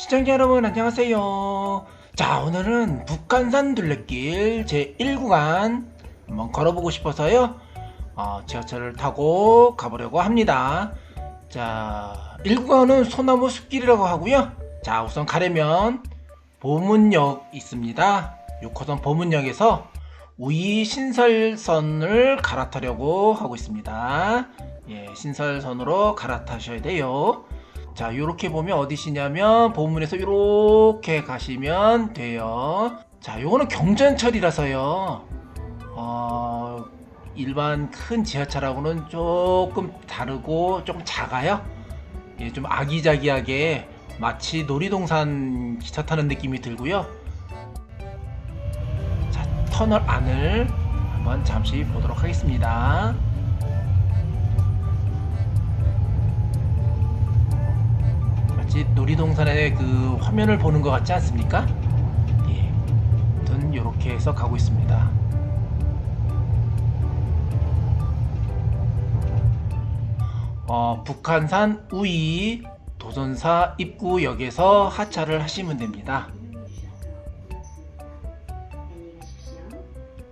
시청자 여러분 안녕하세요. 자 오늘은 북한산 둘레길 제 1구간 한번 걸어보고 싶어서요. 어, 지하철을 타고 가보려고 합니다. 자 1구간은 소나무 숲길이라고 하고요. 자 우선 가려면 보문역 있습니다. 6호선 보문역에서 우이 신설선을 갈아타려고 하고 있습니다. 예, 신설선으로 갈아타셔야 돼요. 자, 요렇게 보면 어디시냐면 보문에서 요렇게 가시면 돼요. 자, 요거는 경전철이라서요. 어, 일반 큰 지하철하고는 조금 다르고 조금 작아요. 예, 좀 아기자기하게 마치 놀이동산 기차 타는 느낌이 들고요. 자, 터널 안을 한번 잠시 보도록 하겠습니다. 놀이동산의 그 화면을 보는 것 같지 않습니까? 예. 아무튼 이렇게 해서 가고 있습니다. 어, 북한산 우이 도전사 입구역에서 하차를 하시면 됩니다.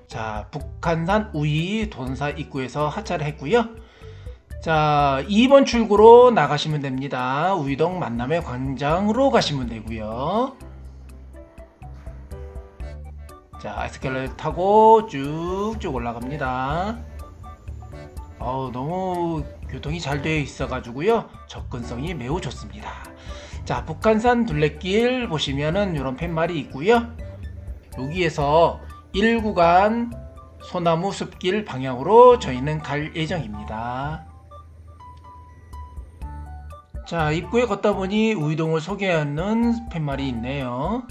자, 북한산 우이 도전사 입구에서 하차를 했고요. 자, 2번 출구로 나가시면 됩니다. 우이동 만남의 광장으로 가시면 되고요. 자, 에스컬레이터 타고 쭉쭉 올라갑니다. 어우, 너무 교통이 잘 되어 있어가지고요. 접근성이 매우 좋습니다. 자, 북한산 둘레길 보시면은 이런 팻말이 있고요. 여기에서 1구간 소나무 숲길 방향으로 저희는 갈 예정입니다. 자, 입구에 걷다 보니 우이동을 소개하는 팻말이 있네요.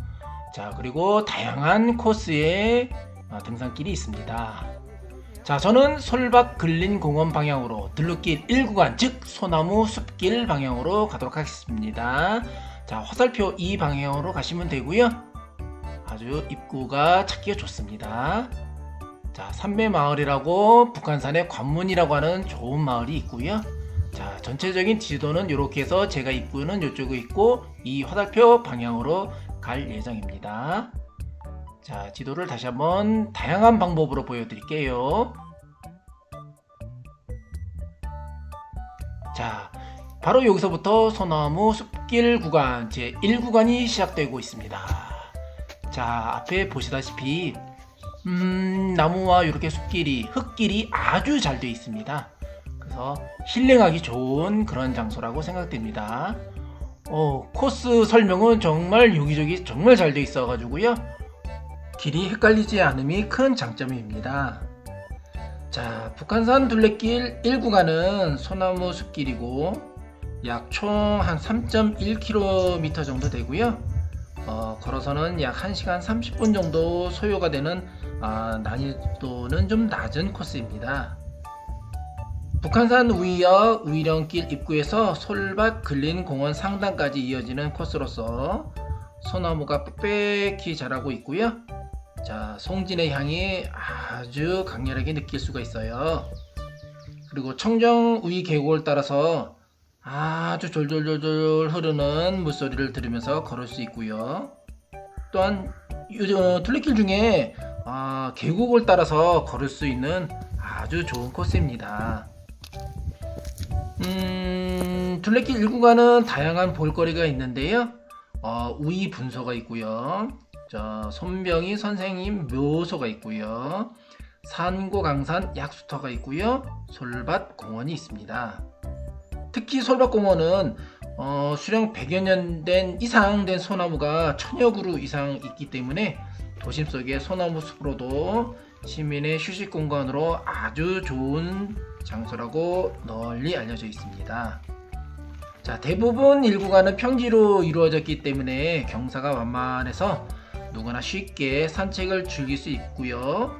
자, 그리고 다양한 코스의 아, 등산길이 있습니다. 자, 저는 솔밭 근린 공원 방향으로 들르길 1구간, 즉 소나무 숲길 방향으로 가도록 하겠습니다. 자, 화살표 이 방향으로 가시면 되고요. 아주 입구가 찾기가 좋습니다. 자, 삼배마을이라고 북한산의 관문이라고 하는 좋은 마을이 있고요. 자, 전체적인 지도는 이렇게 해서 제가 입구는 이쪽에 있고 이 화살표 방향으로 갈 예정입니다. 자, 지도를 다시 한번 다양한 방법으로 보여드릴게요. 자, 바로 여기서부터 소나무 숲길 구간 제 1구간이 시작되고 있습니다. 자, 앞에 보시다시피 음, 나무와 이렇게 숲길이 흙길이 아주 잘 되어 있습니다. 그래서 힐링하기 좋은 그런 장소라고 생각됩니다. 어, 코스 설명은 정말 여기저기 정말 잘 되어 있어 가지고요. 길이 헷갈리지 않음이 큰 장점입니다. 자, 북한산 둘레길 1구간은 소나무 숲길이고 약 총 한 3.1km 정도 되고요. 어, 걸어서는 약 1시간 30분 정도 소요가 되는 아, 난이도는 좀 낮은 코스입니다. 북한산 우이역 우이령길 입구에서 솔밭 근린공원 상단까지 이어지는 코스로서 소나무가 빽빽히 자라고 있고요. 자, 송진의 향이 아주 강렬하게 느낄 수가 있어요. 그리고 청정 우이 계곡을 따라서 아주 졸졸졸졸 흐르는 물소리를 들으면서 걸을 수 있고요. 또한 이 어, 둘레길 중에 아, 계곡을 따라서 걸을 수 있는 아주 좋은 코스입니다. 음, 둘레길 1구간은 다양한 볼거리가 있는데요. 어, 우이 분소가 있고요. 자, 손병희 선생님 묘소가 있고요. 산고 강산 약수터가 있고요. 솔밭 공원이 있습니다. 특히 솔밭 공원은 어, 수령 100여 년 된 이상 된 소나무가 천여 그루 이상 있기 때문에 도심 속의 소나무 숲으로도 시민의 휴식 공간으로 아주 좋은 장소라고 널리 알려져 있습니다. 자, 대부분 일구간은 평지로 이루어졌기 때문에 경사가 완만해서 누구나 쉽게 산책을 즐길 수 있고요.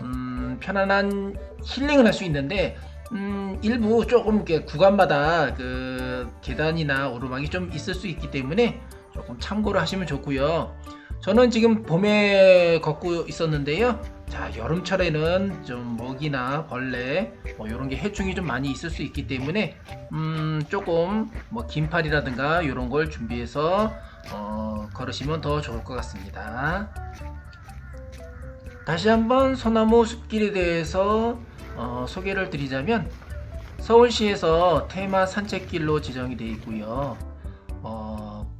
음, 편안한 힐링을 할 수 있는데 음, 일부 조금 이렇게 구간마다 그 계단이나 오르막이 좀 있을 수 있기 때문에 조금 참고를 하시면 좋고요. 저는 지금 봄에 걷고 있었는데요. 자 여름철에는 좀 먹이나 벌레 뭐 이런 게 해충이 좀 많이 있을 수 있기 때문에 음 조금 뭐 긴팔이라든가 이런 걸 준비해서 어, 걸으시면 더 좋을 것 같습니다. 다시 한번 소나무 숲길에 대해서 어, 소개를 드리자면 서울시에서 테마 산책길로 지정이 되어 있고요. 어,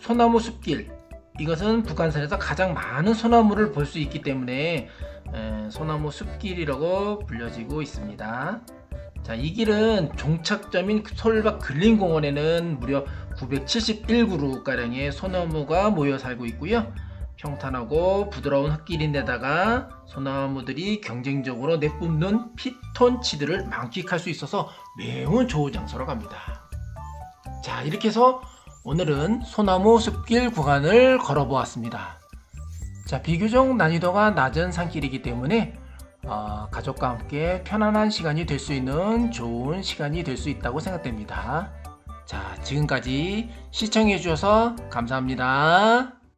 소나무 숲길 이것은 북한산에서 가장 많은 소나무를 볼 수 있기 때문에 에, 소나무 숲길이라고 불려지고 있습니다. 자, 이 길은 종착점인 서울밖 근린공원에는 무려 971그루 가량의 소나무가 모여 살고 있고요. 평탄하고 부드러운 흙길인데다가 소나무들이 경쟁적으로 내뿜는 피톤치드를 만끽할 수 있어서 매우 좋은 장소로 갑니다. 자, 이렇게 해서 오늘은 소나무 숲길 구간을 걸어보았습니다. 자, 비교적 난이도가 낮은 산길이기 때문에 어, 가족과 함께 편안한 시간이 될 수 있는 좋은 시간이 될 수 있다고 생각됩니다. 자, 지금까지 시청해 주셔서 감사합니다.